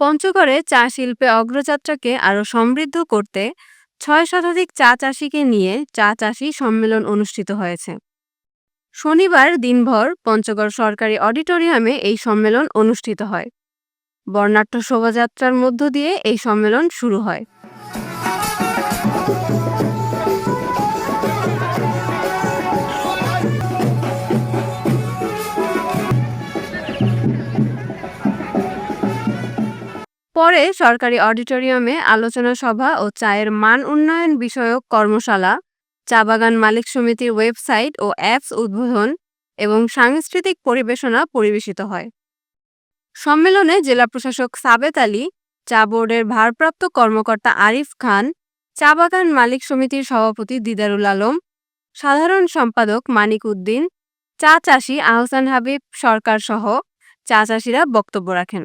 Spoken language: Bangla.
পঞ্চগড়ে চা শিল্পে অগ্রযাত্রাকে আরও সমৃদ্ধ করতে ছয় শতাধিক চা চাষিকে নিয়ে চা চাষি সম্মেলন অনুষ্ঠিত হয়েছে। শনিবার দিনভর পঞ্চগড় সরকারি অডিটোরিয়ামে এই সম্মেলন অনুষ্ঠিত হয়। বর্ণাঢ্য শোভাযাত্রার মধ্য দিয়ে এই সম্মেলন শুরু হয়। পরে সরকারি অডিটোরিয়ামে আলোচনা সভা ও চায়ের মান উন্নয়ন বিষয়ক কর্মশালা, চা বাগান মালিক সমিতির ওয়েবসাইট ও অ্যাপস উদ্বোধন এবং সাংস্কৃতিক পরিবেশনা পরিবেশিত হয়। সম্মেলনে জেলা প্রশাসক সাবেত আলী, চা বোর্ডের ভারপ্রাপ্ত কর্মকর্তা আরিফ খান, চা বাগান মালিক সমিতির সভাপতি দিদারুল আলম, সাধারণ সম্পাদক মানিক উদ্দিন, চা চাষি আহসান হাবিব সরকার সহ চা চাষিরা বক্তব্য রাখেন।